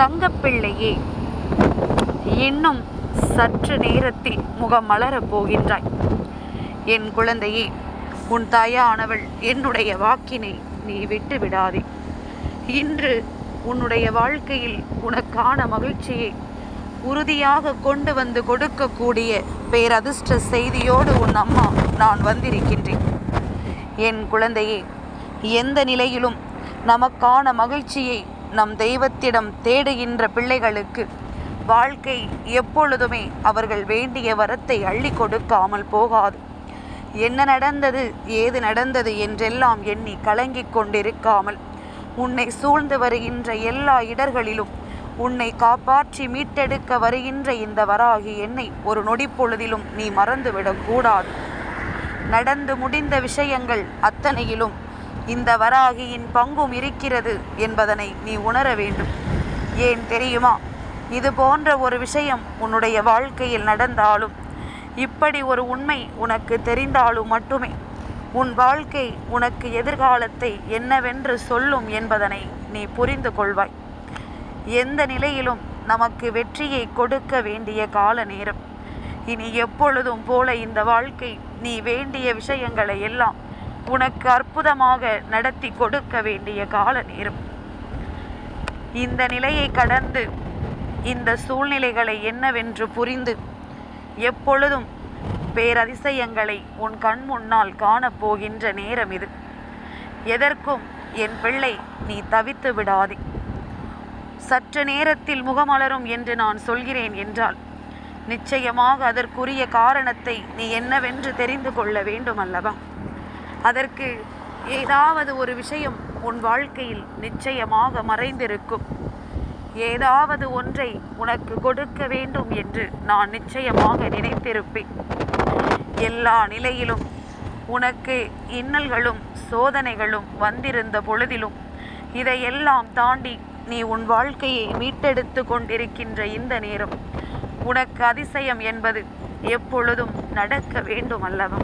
தங்கப்பிள்ளையே. இன்னும் சற்று நேரத்தில் முகம் மலரப் போகின்றாய். என் குழந்தையே உன் தாயானவள் என்னுடைய வாக்கினை நீ விட்டு விடாதே இன்று உன்னுடைய வாழ்க்கையில் உனக்கான மகிழ்ச்சியை உறுதியாக கொண்டு வந்து கொடுக்கக்கூடிய பேரதிர்ஷ்ட செய்தியோடு உன் அம்மா நான் வந்திருக்கின்றேன். என் குழந்தையே எந்த நிலையிலும் நமக்கான மகிழ்ச்சியை நம் தெய்வத்திடம் தேடுகின்ற பிள்ளைகளுக்கு வாழ்க்கை எப்பொழுதுமே அவர்கள் வேண்டிய வரத்தை அள்ளி கொடுக்காமல் போகாது. என்ன நடந்தது ஏது நடந்தது என்றெல்லாம் எண்ணி கலங்கிக் கொண்டிருக்காமல் உன்னை சூழ்ந்து வருகின்ற எல்லா இடர்களிலும் உன்னை காப்பாற்றி மீட்டெடுக்க வருகின்ற இந்த வராகி என்னை ஒரு நொடி பொழுதிலும் நீ மறந்துவிடக்கூடாது நடந்து முடிந்த விஷயங்கள் அத்தனையிலும் இந்த வராகியின் பங்கும் இருக்கிறது என்பதனை நீ உணர வேண்டும். ஏன் தெரியுமா? இது போன்ற ஒரு விஷயம் உன்னுடைய வாழ்க்கையில் நடந்தாலும் இப்படி ஒரு உண்மை உனக்கு தெரிந்தாலும் மட்டுமே. உன் வாழ்க்கை உனக்கு எதிர்காலத்தை என்னவென்று சொல்லும் என்பதனை நீ புரிந்து கொள்வாய். எந்த நிலையிலும் நமக்கு வெற்றியை கொடுக்க வேண்டிய கால நேரம். இனி எப்பொழுதும் போல இந்த வாழ்க்கை நீ வேண்டிய விஷயங்களை எல்லாம் உனக்கு அற்புதமாக நடத்தி கொடுக்க வேண்டிய கால நேரம். இந்த நிலையை கடந்து இந்த சூழ்நிலைகளை என்னவென்று புரிந்து எப்பொழுதும் பேரதிசயங்களை உன் கண் முன்னால் காணப்போகின்ற நேரம் இது. எதற்கும் என் பிள்ளை நீ தவித்து விடாதே. சற்று நேரத்தில் முகமலரும் என்று நான் சொல்கிறேன் என்றால் நிச்சயமாக அதற்குரிய காரணத்தை நீ என்னவென்று தெரிந்து கொள்ள வேண்டும் அல்லவா அதற்கு ஏதாவது ஒரு விஷயம் உன் வாழ்க்கையில் நிச்சயமாக மறைந்திருக்கும். ஏதாவது ஒன்றை உனக்கு கொடுக்க வேண்டும் என்று நான் நிச்சயமாக நினைத்திருப்பேன். எல்லா நிலையிலும் உனக்கு இன்னல்களும் சோதனைகளும் வந்திருந்த பொழுதிலும் இதையெல்லாம் தாண்டி நீ உன் வாழ்க்கையை மீட்டெடுத்து கொண்டிருக்கின்ற இந்த நேரம் உனக்கு அதிசயம் என்பது எப்பொழுதும் நடக்க வேண்டும் அல்லவா?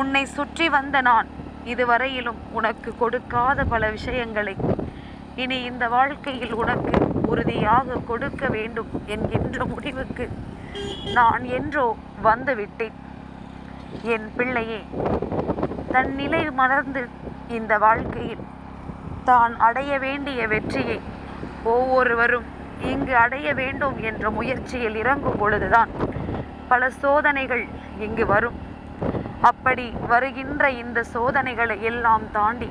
உன்னை சுற்றி வந்த நான் இதுவரையிலும் உனக்கு கொடுக்காத பல விஷயங்களை இனி இந்த வாழ்க்கையில் உனக்கு உறுதியாக கொடுக்க வேண்டும் என்கின்ற முடிவுக்கு நான் என்றோ வந்துவிட்டேன். என் பிள்ளையே தன் நிலை மலர்ந்து இந்த வாழ்க்கையில் தான் அடைய வேண்டிய வெற்றியை ஒவ்வொருவரும் இங்கு அடைய வேண்டும் என்ற முயற்சியில் இறங்கும் பொழுதுதான் பல சோதனைகள் இங்கு வரும். அப்படி வருகின்ற இந்த சோதனைகளை எல்லாம் தாண்டி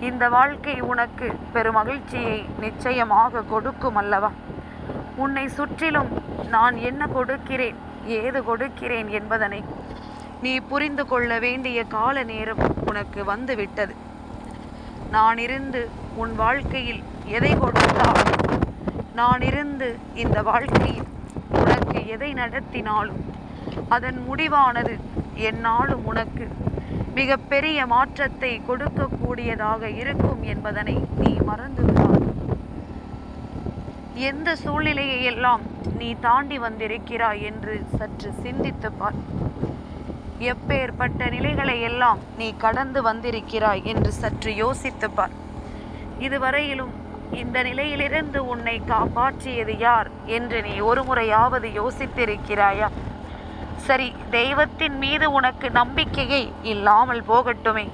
இந்த வாழ்க்கை உனக்கு பெருமகிழ்ச்சியை நிச்சயமாக கொடுக்கும் அல்லவா? உன்னை சுற்றிலும் நான் என்ன கொடுக்கிறேன் ஏது கொடுக்கிறேன் என்பதனை நீ புரிந்து கொள்ள வேண்டிய கால நேரம் உனக்கு வந்துவிட்டது. நான் இருந்து உன் வாழ்க்கையில் எதை கொடுத்தாலும் நான் இருந்து இந்த வாழ்க்கையில் உனக்கு எதை நடத்தினாலும் அதன் முடிவானது என்னாலும் உனக்கு மிகப்பெரிய மாற்றத்தை கொடுக்கக்கூடியதாக இருக்கும் என்பதனை நீ மறந்து விடாதே எந்த சூழ்நிலையை எல்லாம் நீ தாண்டி வந்திருக்கிறாய் என்று சற்று சிந்தித்து பார். எப்பேற்பட்ட நிலைகளை எல்லாம் நீ கடந்து வந்திருக்கிறாய் என்று சற்று யோசித்து பார். இதுவரையிலும் இந்த நிலையிலிருந்து உன்னை காப்பாற்றியது யார் என்று நீ ஒரு முறையாவது யோசித்திருக்கிறாயா? சரி தெய்வத்தின் மீது உனக்கு நம்பிக்கையை இல்லாமல் போகட்டுமே.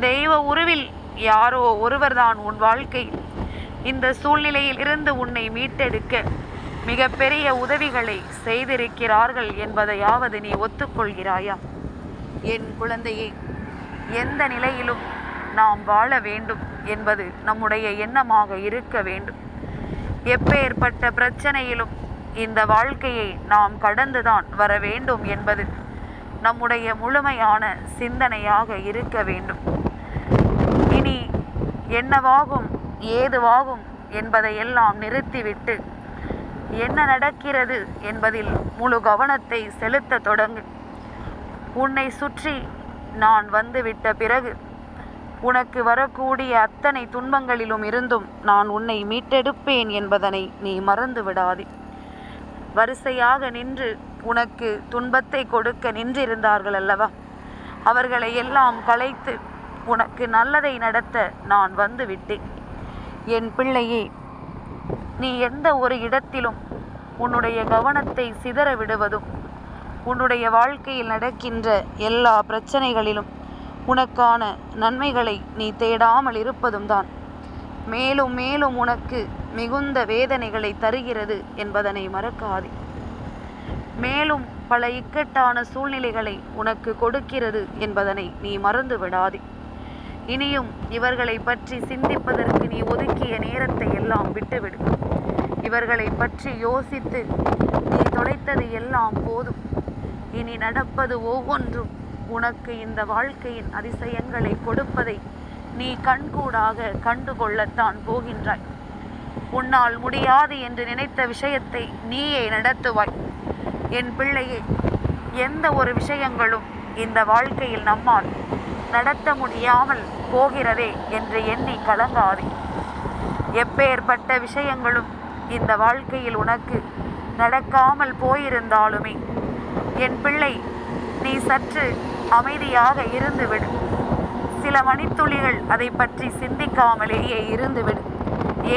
தெய்வ உருவில் யாரோ ஒருவர்தான் உன் வாழ்க்கை. இந்த சூழ்நிலையில் இருந்து உன்னை மீட்டெடுக்க மிகப்பெரிய உதவிகளை செய்திருக்கிறார்கள் என்பதையாவது நீ ஒத்துக்கொள்கிறாயா? என் குழந்தையே எந்த நிலையிலும் நாம் வாழ வேண்டும் என்பது நம்முடைய எண்ணமாக இருக்க வேண்டும். எப்பேற்பட்ட பிரச்சனையிலும் இந்த வாழ்க்கையை நாம் கடந்துதான் வர வேண்டும் என்பது நம்முடைய முழுமையான சிந்தனையாக இருக்க வேண்டும். இனி என்னவாகும் ஏதுவாகும் என்பதையெல்லாம் நிறுத்திவிட்டு என்ன நடக்கிறது என்பதில் முழு கவனத்தை செலுத்த தொடங்கு. உன்னை சுற்றி நான் வந்துவிட்ட பிறகு உனக்கு வரக்கூடிய அத்தனை துன்பங்களிலும் இருந்தும் நான் உன்னை மீட்டெடுப்பேன் என்பதனை நீ மறந்து விடாதே வரிசையாக நின்று உனக்கு துன்பத்தை கொடுக்க நின்றிருந்தார்கள் அல்லவா? அவர்களை எல்லாம் கலைத்து உனக்கு நல்லதை நடத்த நான் வந்து விட்டேன். என் பிள்ளையே நீ எந்த ஒரு இடத்திலும் உன்னுடைய கவனத்தை சிதற விடுவதும் உன்னுடைய வாழ்க்கையில் நடக்கின்ற எல்லா பிரச்சனைகளிலும் உனக்கான நன்மைகளை நீ தேடாமல் இருப்பதும் தான் மேலும் மேலும் உனக்கு மிகுந்த வேதனைகளை தருகிறது என்பதனை மறக்காதே. மேலும் பல இக்கட்டான சூழ்நிலைகளை உனக்கு கொடுக்கிறது என்பதனை நீ மறந்து விடாதே இனியும் இவர்களை பற்றி சிந்திப்பதற்கு நீ ஒதுக்கிய நேரத்தை எல்லாம் விட்டுவிடு. இவர்களை பற்றி யோசித்து நீ தொலைத்தது எல்லாம் போதும். இனி நடப்பது ஒவ்வொன்றும் உனக்கு இந்த வாழ்க்கையின் அதிசயங்களை கொடுப்பதை நீ கண்கூடாக கண்டுகொள்ளத்தான் போகின்றாய். உன்னால் முடியாது என்று நினைத்த விஷயத்தை நீயே நடத்துவாய். என் பிள்ளையே எந்த ஒரு விஷயங்களும் இந்த வாழ்க்கையில் நம்மால் நடத்த முடியாமல் போகிறதே என்று எண்ணி கலங்காதே. எப்பேற்பட்ட விஷயங்களும் இந்த வாழ்க்கையில் உனக்கு நடக்காமல் போயிருந்தாலுமே என் பிள்ளை நீ சற்று அமைதியாக இருந்துவிடு. சில மணித்துளிகள் அதை பற்றி சிந்திக்காமலேயே இருந்துவிடு.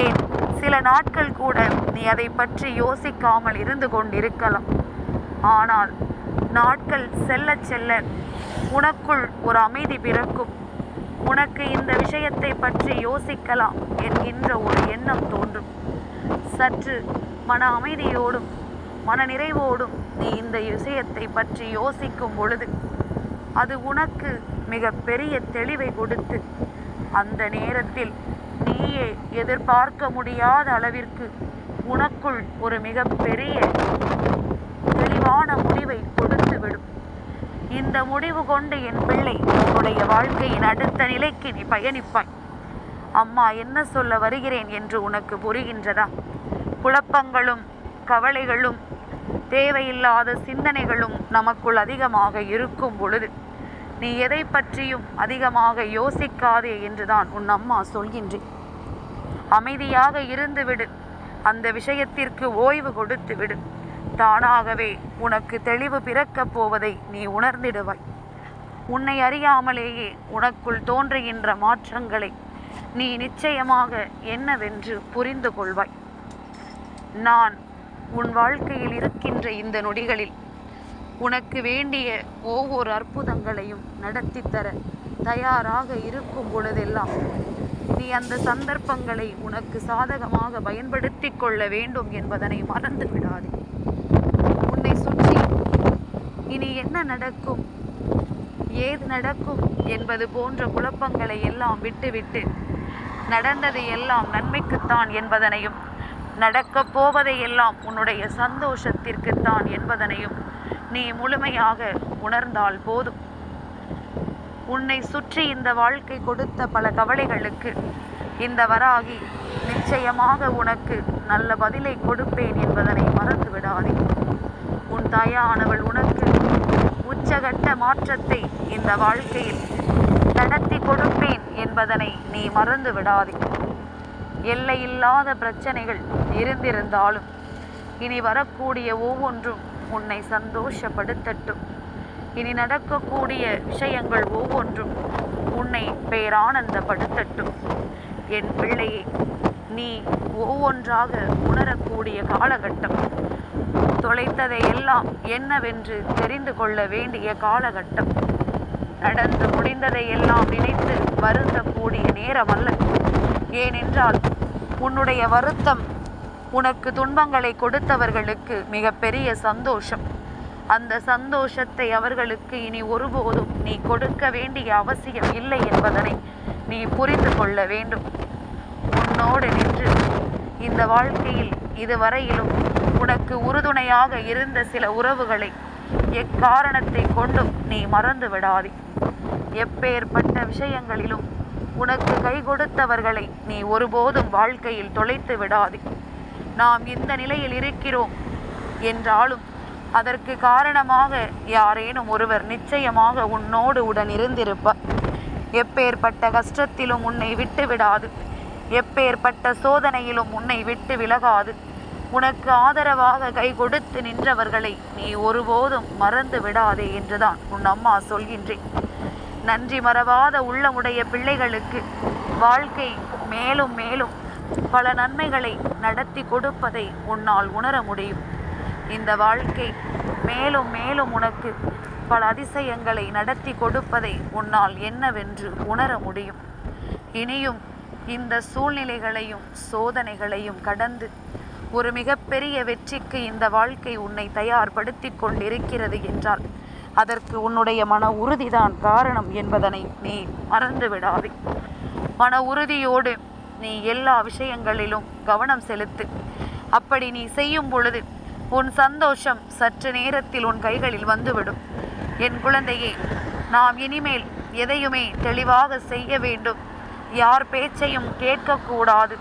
ஏன்? சில நாட்கள் கூட நீ அதை பற்றி யோசிக்காமல் இருந்து கொண்டிருக்கலாம். ஆனால் நாட்கள் செல்ல செல்ல உனக்குள் ஒரு அமைதி பிறக்கும். உனக்கு இந்த விஷயத்தை பற்றி யோசிக்கலாம் என்கின்ற ஒரு எண்ணம் தோன்றும். சற்று மன அமைதியோடும் மன நிறைவோடும் நீ இந்த விஷயத்தை பற்றி யோசிக்கும் பொழுது அது உனக்கு மிக பெரிய தெளிவை கொடுத்து அந்த நேரத்தில் நீயே எதிர்பார்க்க முடியாத அளவிற்கு உனக்குள் ஒரு மிக பெரிய தெளிவான முடிவை கொடுத்து விடும். இந்த முடிவு கொண்டு என் பிள்ளை உன்னுடைய வாழ்க்கையின் அடுத்த நிலைக்கு நீ பயணிப்பாய். அம்மா என்ன சொல்ல வருகிறேன் என்று உனக்கு புரிகின்றதா? குழப்பங்களும் கவலைகளும் தேவையில்லாத சிந்தனைகளும் நமக்குள் அதிகமாக இருக்கும் பொழுது நீ எதை பற்றியும் அதிகமாக யோசிக்காதே என்றுதான் உன் அம்மா சொல்கின்றேன் அமைதியாக இருந்துவிடு. அந்த விஷயத்திற்கு ஓய்வு கொடுத்து விடு தானாகவே உனக்கு தெளிவு பிறக்கப் போவதை நீ உணர்ந்திடுவாய். உன்னை அறியாமலேயே உனக்குள் தோன்றுகின்ற மாற்றங்களை நீ நிச்சயமாக என்னவென்று புரிந்து கொள்வாய். நான் உன் வாழ்க்கையில் இருக்கின்ற இந்த நொடிகளில் உனக்கு வேண்டிய ஒவ்வொரு அற்புதங்களையும் நடத்தித் தர தயாராக இருக்கும் பொழுதெல்லாம் நீ அந்த சந்தர்ப்பங்களை உனக்கு சாதகமாக பயன்படுத்திக் கொள்ள வேண்டும் என்பதனை மறந்து விடாதே. உன்னை சுற்றி இனி என்ன நடக்கும்? ஏது நடக்கும் என்பது போன்ற குழப்பங்களை எல்லாம் விட்டுவிட்டு நடந்தது எல்லாம் நன்மைக்குத்தான் என்பதனையும் நடக்கப் போவதை எல்லாம் உன்னுடைய சந்தோஷத்திற்குத்தான் என்பதனையும் நீ முழுமையாக உணர்ந்தால் போதும். உன்னை சுற்றி இந்த வாழ்க்கை கொடுத்த பல கவலைகளுக்கு இந்த வராகி நிச்சயமாக உனக்கு நல்ல பதிலை கொடுப்பேன் என்பதனை மறந்து விடாதே உன் தாயானவள் உனக்கு உச்சகட்ட மாற்றத்தை இந்த வாழ்க்கையில் நடத்தி கொடுப்பேன் என்பதனை நீ மறந்து விடாதே எல்லையில்லாத பிரச்சனைகள் இருந்திருந்தாலும் இனி வரக்கூடிய ஒவ்வொன்றும் உன்னை சந்தோஷப்படுத்தட்டும். இனி நடக்கக்கூடிய விஷயங்கள் ஒவ்வொன்றும் உன்னை பேரானந்தப்படுத்தட்டும். என் பிள்ளையே நீ ஒவ்வொன்றாக உணரக்கூடிய காலகட்டம் தொலைத்ததை எல்லாம் என்னவென்று தெரிந்து கொள்ள வேண்டிய காலகட்டம். நடந்து முடிந்ததை எல்லாம் நினைத்து வருந்தக்கூடிய நேரம் அல்ல ஏனென்றால் உன்னுடைய வருத்தம் உனக்கு துன்பங்களை கொடுத்தவர்களுக்கு மிகப்பெரிய சந்தோஷம். அந்த சந்தோஷத்தை அவர்களுக்கு இனி ஒருபோதும் நீ கொடுக்க வேண்டிய அவசியம் இல்லை என்பதனை நீ புரிந்து கொள்ள வேண்டும். உன்னோடு நின்று இந்த வாழ்க்கையில் இதுவரையிலும் உனக்கு உறுதுணையாக இருந்த சில உறவுகளை எக்காரணத்தை கொண்டும் நீ மறந்து விடாதே. எப்பேற்பட்ட விஷயங்களிலும் உனக்கு கை கொடுத்தவர்களை நீ ஒருபோதும் வாழ்க்கையில் தொலைத்து விடாதே. நாம் இந்த நிலையில் இருக்கிறோம் என்றாலும் அதற்கு காரணமாக யாரேனும் ஒருவர் நிச்சயமாக உன்னோடு உடன் இருந்திருப்பார் எப்பேற்பட்ட கஷ்டத்திலும் உன்னை விட்டு விடாது. எப்பேற்பட்ட சோதனையிலும் உன்னை விட்டு விலகாது. உனக்கு ஆதரவாக கை கொடுத்து நின்றவர்களை நீ ஒருபோதும் மறந்து விடாதே என்றுதான் உன் அம்மா சொல்கின்றேன். நன்றி மறவாத உள்ளமுடைய பிள்ளைகளுக்கு வாழ்க்கை மேலும் மேலும் பல நன்மைகளை நடத்தி கொடுப்பதை உன்னால் உணர முடியும். இந்த வாழ்க்கை மேலும் மேலும் உனக்கு பல அதிசயங்களை நடத்தி கொடுப்பதை உன்னால் என்னவென்று உணர முடியும். இனியும் இந்த சூழ்நிலைகளையும் சோதனைகளையும் கடந்து ஒரு மிகப்பெரிய வெற்றிக்கு இந்த வாழ்க்கை உன்னை தயார்படுத்தி கொண்டிருக்கிறது என்றால் அதற்கு உன்னுடைய மன உறுதிதான் காரணம் என்பதனை நீ மறந்து விடாதே மன உறுதியோடு நீ எல்லா விஷயங்களிலும் கவனம் செலுத்து. அப்படி நீ செய்யும் பொழுது உன் சந்தோஷம் சற்று நேரத்தில் உன் கைகளில் வந்துவிடும். என் குழந்தையே நாம் இனிமேல் எதையுமே தெளிவாக செய்ய வேண்டும். யார் பேச்சையும் கேட்கக்கூடாது.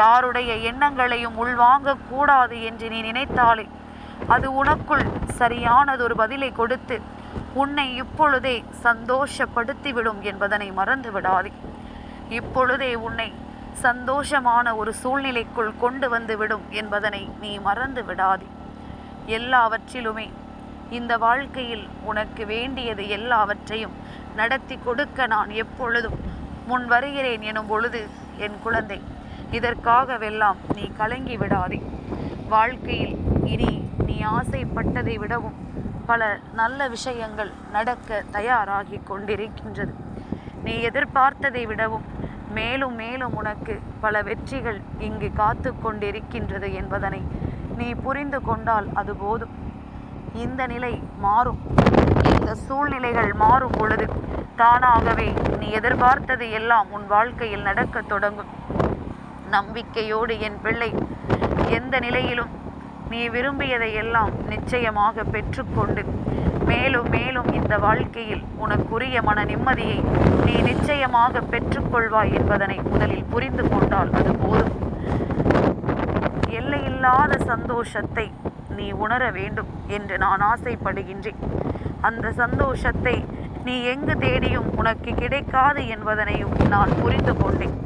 யாருடைய எண்ணங்களையும் உள்வாங்கக்கூடாது என்று நீ நினைத்தாலே அது உனக்குள் சரியானதொரு பதிலை கொடுத்து உன்னை இப்பொழுதே சந்தோஷப்படுத்திவிடும் என்பதனை மறந்து விடாதே இப்பொழுதே உன்னை சந்தோஷமான ஒரு சூழ்நிலைக்குள் கொண்டு வந்து விடும் என்பதனை நீ மறந்து விடாதே. எல்லாவற்றிலுமே இந்த வாழ்க்கையில் உனக்கு வேண்டியது எல்லாவற்றையும் நடத்தி கொடுக்க நான் எப்பொழுதும் முன் வருகிறேன் எனும் பொழுது என் குழந்தை இதற்காகவெல்லாம் நீ கலங்கி விடாதே. வாழ்க்கையில் இனி நீ ஆசைப்பட்டதை விடவும் பல நல்ல விஷயங்கள் நடக்க தயாராகி கொண்டிருக்கின்றது. நீ எதிர்பார்த்ததை விடவும் மேலும் மேலும் உனக்கு பல வெற்றிகள் இங்கு காத்து கொண்டிருக்கின்றது என்பதனை நீ புரிந்து கொண்டால் அது போதும். இந்த நிலை மாறும். இந்த சூழ்நிலைகள் மாறும் பொழுது தானாகவே நீ எதிர்பார்த்தது எல்லாம் உன் வாழ்க்கையில் நடக்கத் தொடங்கும். நம்பிக்கையோடு என் பிள்ளை எந்த நிலையிலும் நீ விரும்பியதை எல்லாம் நிச்சயமாக பெற்றுக்கொண்டு மேலும் மேலும் இந்த வாழ்க்கையில் உனக்குரிய மன நிம்மதியை நீ நிச்சயமாக பெற்றுக்கொள்வாய் என்பதனை முதலில் புரிந்து கொண்டால் அது போதும். எல்லையில்லாத சந்தோஷத்தை நீ உணர வேண்டும் என்று நான் ஆசைப்படுகின்றேன். அந்த சந்தோஷத்தை நீ எங்கு தேடியும் உனக்கு கிடைக்காது என்பதனையும் நான் புரிந்து கொண்டேன்.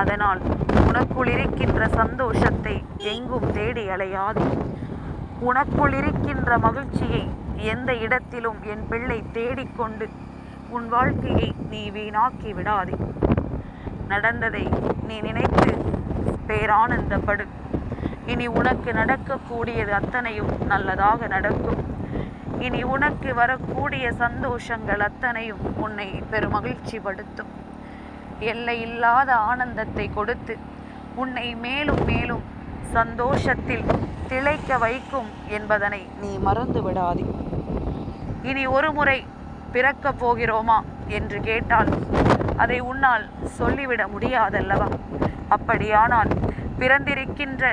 அதனால் உனக்குள் இருக்கின்ற சந்தோஷத்தை எங்கும் தேடி அலையாது. உனக்குள் இருக்கின்ற மகிழ்ச்சியை எந்த இடத்திலும் என் பிள்ளை தேடிக்கொண்டு உன் வாழ்க்கையை நீ வீணாக்கி விடாதே. நடந்ததை நீ நினைத்து பேரானந்தப்படு. இனி உனக்கு நடக்கக்கூடியது அத்தனையும் நல்லதாக நடக்கும். இனி உனக்கு வரக்கூடிய சந்தோஷங்கள் அத்தனையும் உன்னை பெருமகிழ்ச்சிப்படுத்தும். எல்லையில்லாத ஆனந்தத்தை கொடுத்து உன்னை மேலும் மேலும் சந்தோஷத்தில் திளைக்க வைக்கும் என்பதனை நீ மறந்து விடாதே இனி ஒரு முறை பிறக்கப் போகிறோமா என்று கேட்டால் அதை உன்னால் சொல்லிவிட முடியாதல்லவா? அப்படியானால் பிறந்திருக்கின்ற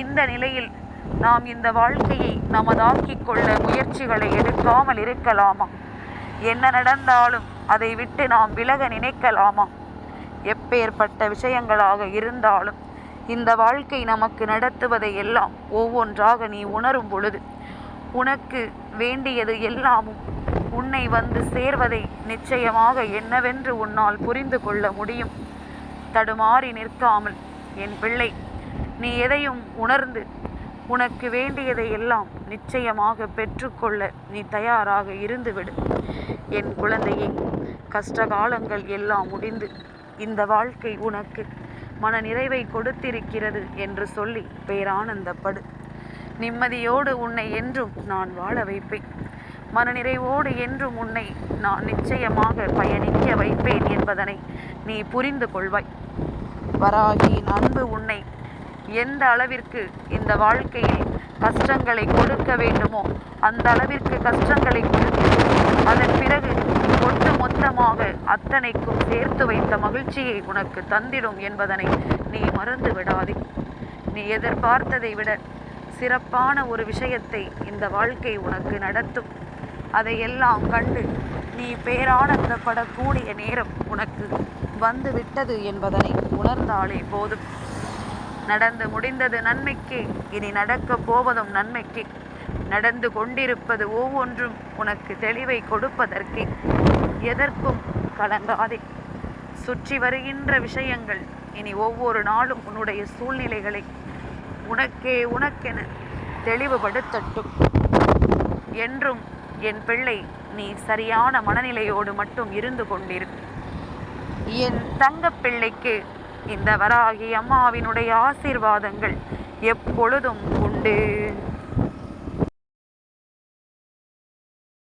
இந்த நிலையில் நாம் இந்த வாழ்க்கையை நமதாக்கிக் கொள்ள முயற்சிகளை எடுக்காமல் இருக்கலாமா? என்ன நடந்தாலும் அதை விட்டு நாம் விலக நினைக்கலாமா? எப்பேற்பட்ட விஷயங்களாக இருந்தாலும் இந்த வாழ்க்கை நமக்கு நடத்துவதை எல்லாம் ஒவ்வொன்றாக நீ உணரும் பொழுது உனக்கு வேண்டியது எல்லாமும் உன்னை வந்து சேர்வதை நிச்சயமாக என்னவென்று உன்னால் புரிந்து கொள்ள முடியும். தடுமாறி நிற்காமல் என் பிள்ளை நீ எதையும் உணர்ந்து உனக்கு வேண்டியதை எல்லாம் நிச்சயமாக பெற்றுக்கொள்ள நீ தயாராக இருந்துவிடு என் குழந்தையே கஷ்டகாலங்கள் எல்லாம் முடிந்து இந்த வாழ்க்கை உனக்கு மன நிறைவை கொடுத்திருக்கிறது என்று சொல்லி பேரானந்தப்படு. நிம்மதியோடு உன்னை என்றும் நான் வாழ வைப்பேன். மனநிறைவோடு என்றும் உன்னை நான் நிச்சயமாக பயணிக்க வைப்பேன் என்பதனை நீ புரிந்து கொள்வாய். வராகியின் அன்பு உன்னை எந்த அளவிற்கு இந்த வாழ்க்கையில் கஷ்டங்களை கொடுக்க வேண்டுமோ அந்த அளவிற்கு கஷ்டங்களை கொடுத்து அதன் பிறகு ஒட்டு மொத்தமாக அத்தனைக்கும் சேர்த்து வைத்த மகிழ்ச்சியை உனக்கு தந்திடும் என்பதனை நீ மறந்து விடாதே நீ எதிர்பார்த்ததை விட சிறப்பான ஒரு விஷயத்தை இந்த வாழ்க்கை உனக்கு நடத்தும். அதையெல்லாம் கண்டு நீ பேரானந்தப்படக்கூடிய நேரம் உனக்கு வந்து விட்டது என்பதனை உணர்ந்தாலே போதும். நடந்து முடிந்தது நன்மைக்கு இனி நடக்கப் போவதும் நன்மைக்கு. நடந்து கொண்டிருப்பது ஒவ்வொன்றும் உனக்கு தெளிவை கொடுப்பதற்கே. எதற்கும் கலங்காதே. சுற்றி வருகின்ற விஷயங்கள் இனி ஒவ்வொரு நாளும் உன்னுடைய சூழ்நிலைகளை உனக்கே உனக்கென தெளிவுபடுத்தட்டும். என்றும் என் பிள்ளை நீ சரியான மனநிலையோடு மட்டும் இருந்து கொண்டிரு. என் தங்கப்பிள்ளைக்கு இந்த வராகி அம்மாவினுடைய ஆசீர்வாதங்கள் எப்பொழுதும் உண்டு.